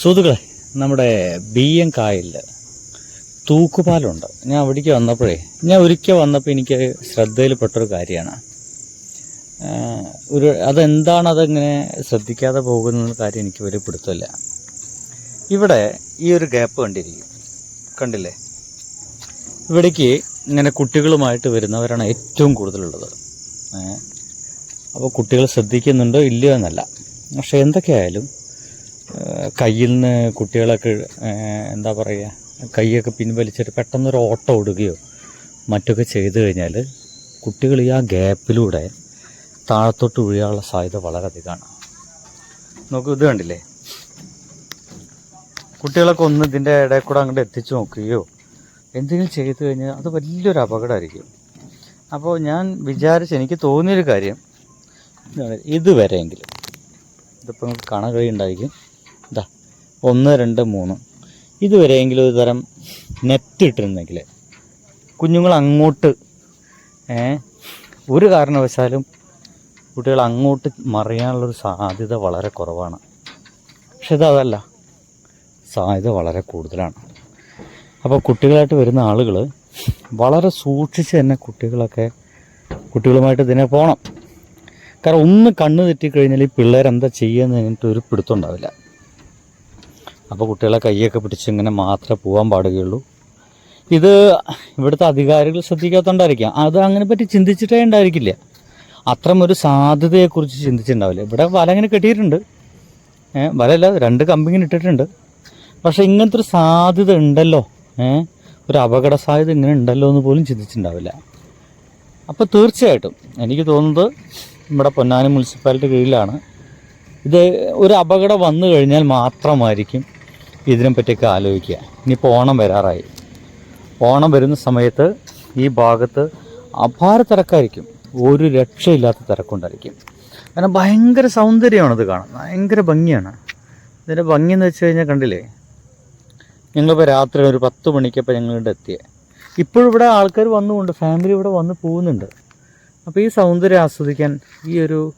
സുഹൃത്തുക്കളെ നമ്മുടെ B M കായലിൽ തൂക്കുപാലമുണ്ട് ഞാൻ അവിടേക്ക് വന്നപ്പോഴേ ഞാൻ ഒരിക്കൽ വന്നപ്പോൾ എനിക്ക് ശ്രദ്ധയിൽപ്പെട്ടൊരു കാര്യമാണ്. ഒരു അതെന്താണ് അതെങ്ങനെ ശ്രദ്ധിക്കാതെ പോകുന്ന കാര്യം എനിക്ക് വലിയ ഇവിടെ ഈ ഒരു ഗ്യാപ്പ് കണ്ടിരിക്കും. കണ്ടില്ലേ? ഇവിടേക്ക് ഇങ്ങനെ കുട്ടികളുമായിട്ട് വരുന്നവരാണ് ഏറ്റവും കൂടുതലുള്ളത്. അപ്പോൾ കുട്ടികൾ ശ്രദ്ധിക്കുന്നുണ്ടോ ഇല്ലയോ എന്നല്ല. പക്ഷെ എന്തൊക്കെയായാലും കയ്യിൽ നിന്ന് കുട്ടികളൊക്കെ എന്താ പറയുക കൈയൊക്കെ പിൻവലിച്ചിട്ട് പെട്ടെന്നൊരു ഓട്ടം ഇടുകയോ മറ്റൊക്കെ ചെയ്തു കഴിഞ്ഞാൽ കുട്ടികൾ ഈ ആ ഗ്യാപ്പിലൂടെ താഴത്തോട്ട് വീഴാനുള്ള സാധ്യത വളരെ നോക്കൂ ഇത് കണ്ടില്ലേ? കുട്ടികളൊക്കെ ഒന്ന് ഇതിന്റെ ഇടയിൽ കൂടെ അങ്ങോട്ട് എത്തിച്ചു നോക്കുകയോ എന്തെങ്കിലും ചെയ്തു കഴിഞ്ഞാൽ അത് വലിയൊരു അപകടമായിരിക്കും. അപ്പോൾ ഞാൻ വിചാരിച്ച് എനിക്ക് തോന്നിയൊരു കാര്യം ഇതുവരെയെങ്കിലും ഇതിപ്പോൾ നിങ്ങൾക്ക് കാണാൻ കഴിയുണ്ടായിരിക്കും ഇതാ ഒന്ന് രണ്ട് മൂന്ന്. ഇതുവരെയെങ്കിലും ഒരു തരം നെറ്റ് ഇട്ടിരുന്നെങ്കിൽ കുഞ്ഞുങ്ങൾ അങ്ങോട്ട് ഒരു കാരണവശാലും കുട്ടികൾ അങ്ങോട്ട് മറിയാനുള്ളൊരു സാധ്യത വളരെ കുറവാണ്. പക്ഷെ ഇതല്ല സാധ്യത വളരെ കൂടുതലാണ്. അപ്പോൾ കുട്ടികളായിട്ട് വരുന്ന ആളുകൾ വളരെ സൂക്ഷിച്ച് തന്നെ കുട്ടികളൊക്കെ കുട്ടികളുമായിട്ട് ഇതിനെ പോകണം കാരണം ഒന്ന് കണ്ണ് തെറ്റിക്കഴിഞ്ഞാൽ ഈ പിള്ളേരെന്താ ചെയ്യുക കഴിഞ്ഞിട്ട് ഒരു പിടുത്തം ഉണ്ടാവില്ല. അപ്പോൾ കുട്ടികളെ കൈയൊക്കെ പിടിച്ച് ഇങ്ങനെ മാത്രമേ പോകാൻ പാടുകയുള്ളൂ. ഇത് ഇവിടുത്തെ അധികാരികൾ ശ്രദ്ധിക്കാത്തതുകൊണ്ടായിരിക്കാം അത് അങ്ങനെ പറ്റി ചിന്തിച്ചിട്ടേ ഉണ്ടായിരിക്കില്ല. അത്തരം ഒരു സാധ്യതയെക്കുറിച്ച് ചിന്തിച്ചിട്ടുണ്ടാവില്ല. ഇവിടെ വല അങ്ങനെ കെട്ടിയിട്ടുണ്ട്. വലയല്ല രണ്ട് കമ്പിങ്ങനെ ഇട്ടിട്ടുണ്ട്. പക്ഷേ ഇങ്ങനത്തെ ഒരു സാധ്യത ഉണ്ടല്ലോ. ഒരു അപകട സാധ്യത ഇങ്ങനെ ഉണ്ടല്ലോ എന്ന് പോലും ചിന്തിച്ചിട്ടുണ്ടാവില്ല. അപ്പോൾ തീർച്ചയായിട്ടും എനിക്ക് തോന്നുന്നത് നമ്മുടെ പൊന്നാനി മുനിസിപ്പാലിറ്റി കീഴിലാണ്. ഇത് ഒരു അപകടം വന്നു കഴിഞ്ഞാൽ മാത്രമായിരിക്കും ഇതിനെ പറ്റിയൊക്കെ ആലോചിക്കുക. ഇനിയിപ്പോൾ ഓണം വരാറായി. ഓണം വരുന്ന സമയത്ത് ഈ ഭാഗത്ത് അപാര തിരക്കായിരിക്കും. ഒരു രക്ഷയില്ലാത്ത തിരക്കുണ്ടായിരിക്കും. കാരണം ഭയങ്കര സൗന്ദര്യമാണ് ഇത് കാണാൻ. ഭയങ്കര ഭംഗിയാണ്. ഇതിന്റെ ഭംഗി എന്ന് വെച്ച് കഴിഞ്ഞാൽ കണ്ടില്ലേ? ഞങ്ങളിപ്പോൾ രാത്രി ഒരു പത്ത് മണിക്കപ്പോൾ ഞങ്ങളിവിടെ എത്തിയേ. ഇപ്പോഴും ഇവിടെ ആൾക്കാർ വന്നുകൊണ്ട് ഫാമിലി ഇവിടെ വന്ന് പോകുന്നുണ്ട്. അപ്പോൾ ഈ സൗന്ദര്യം ആസ്വദിക്കാൻ ഈ ഒരു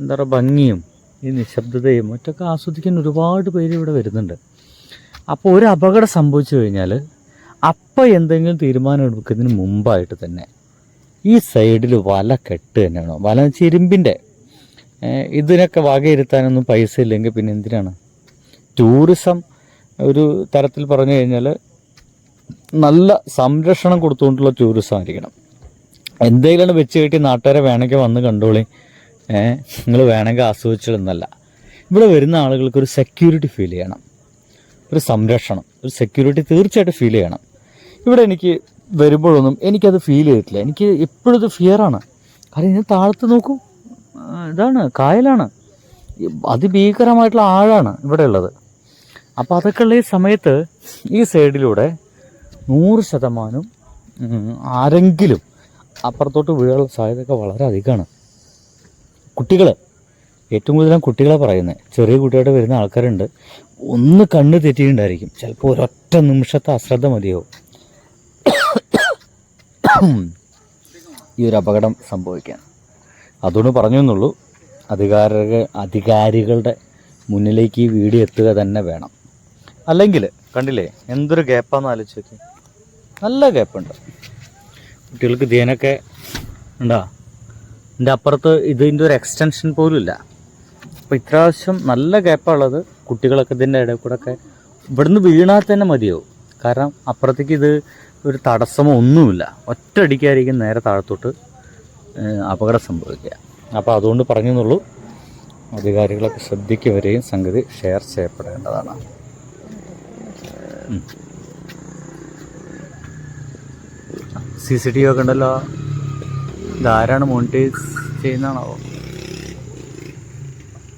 എന്താ പറയുക ഭംഗിയും ഈ നിശബ്ദതയും മറ്റൊക്കെ ആസ്വദിക്കാൻ ഒരുപാട് പേര് ഇവിടെ വരുന്നുണ്ട്. അപ്പോൾ ഒരു അപകടം സംഭവിച്ചു കഴിഞ്ഞാൽ അപ്പം എന്തെങ്കിലും തീരുമാനം എടുക്കുന്നതിന് മുമ്പായിട്ട് തന്നെ ഈ സൈഡിൽ വല കെട്ട് തന്നെയാണോ? വല വെച്ചാൽ ഇരുമ്പിന്റെ ഇതിനൊക്കെ വകയിരുത്താനൊന്നും പൈസ ഇല്ലെങ്കിൽ പിന്നെ എന്തിനാണ്? ടൂറിസം ഒരു തരത്തിൽ പറഞ്ഞു കഴിഞ്ഞാൽ നല്ല സംരക്ഷണം കൊടുത്തുകൊണ്ടുള്ള ടൂറിസം ആയിരിക്കണം. എന്തെങ്കിലും വെച്ച് കെട്ടി നാട്ടുകാരെ വേണമെങ്കിൽ വന്ന് കണ്ടോളി. നിങ്ങൾ വേണമെങ്കിൽ ആസ്വദിച്ചിടുന്നല്ല ഇവിടെ വരുന്ന ആളുകൾക്ക് ഒരു സെക്യൂരിറ്റി ഫീൽ ചെയ്യണം. ഒരു സംരക്ഷണം ഒരു സെക്യൂരിറ്റി തീർച്ചയായിട്ടും ഫീൽ ചെയ്യണം. ഇവിടെ എനിക്ക് വരുമ്പോഴൊന്നും എനിക്കത് ഫീൽ ചെയ്തിട്ടില്ല. എനിക്ക് എപ്പോഴും ഇത് ഫിയറാണ് കാരണം ഞാൻ താഴത്ത് നോക്കൂ. ഇതാണ് കായലാണ്. അതിഭീകരമായിട്ടുള്ള ആഴാണ് ഇവിടെ ഉള്ളത്. അപ്പോൾ അതൊക്കെ ഉള്ള ഈ സമയത്ത് ഈ സൈഡിലൂടെ നൂറ് ശതമാനം ആരെങ്കിലും അപ്പുറത്തോട്ട് വീഴാനുള്ള സാധ്യതയൊക്കെ വളരെ അധികമാണ്. കുട്ടികൾ ഏറ്റവും കൂടുതലും കുട്ടികളെ പറയുന്നത് ചെറിയ കുട്ടികളുടെ വരുന്ന ആൾക്കാരുണ്ട്. ഒന്ന് കണ്ണ് തെറ്റിയിട്ടുണ്ടായിരിക്കും. ചിലപ്പോൾ ഒരൊറ്റ നിമിഷത്തെ അശ്രദ്ധ മതിയോ ഈ ഒരു അപകടം സംഭവിക്കാൻ അതുകൊണ്ട് പറഞ്ഞു എന്നുള്ളൂ അധികാരികൾ അധികാരികളുടെ മുന്നിലേക്ക് ഈ വീഡിയോ എത്തുക തന്നെ വേണം. അല്ലെങ്കിൽ കണ്ടില്ലേ എന്തൊരു ഗ്യാപ്പാന്ന് ആലോചിച്ച് നോക്കി. നല്ല ഗ്യാപ്പുണ്ട്. കുട്ടികൾക്ക് ധ്യാനൊക്കെ ഉണ്ടാ? ഇതിന്റെ അപ്പുറത്ത് ഇതിന്റെ ഒരു എക്സ്റ്റൻഷൻ പോലും ഇല്ല അപ്പോൾ ഇത്രാവശ്യം നല്ല ഗ്യാപ്പുള്ളത് കുട്ടികളൊക്കെ ഇതിന്റെ ഇടയിൽ കൂടെ ഒക്കെ ഇവിടുന്ന് വീണാൽ തന്നെ മതിയാവും. കാരണം അപ്പുറത്തേക്ക് ഇത് ഒരു തടസ്സമോ ഒന്നുമില്ല. ഒറ്റയടിക്കായിരിക്കും നേരെ താഴത്തോട്ട് അപകടം സംഭവിക്കുക. അപ്പോൾ അതുകൊണ്ട് പറഞ്ഞെന്നുള്ളൂ. അധികാരികളൊക്കെ ശ്രദ്ധിക്കുവരെയും സംഗതി ഷെയർ ചെയ്യപ്പെടേണ്ടതാണ്. സി സി ടി വി ഒക്കെ ഉണ്ടല്ലോ. ഇതാരാണ് മോണിറ്റൈസ് ചെയ്യുന്നതാണോ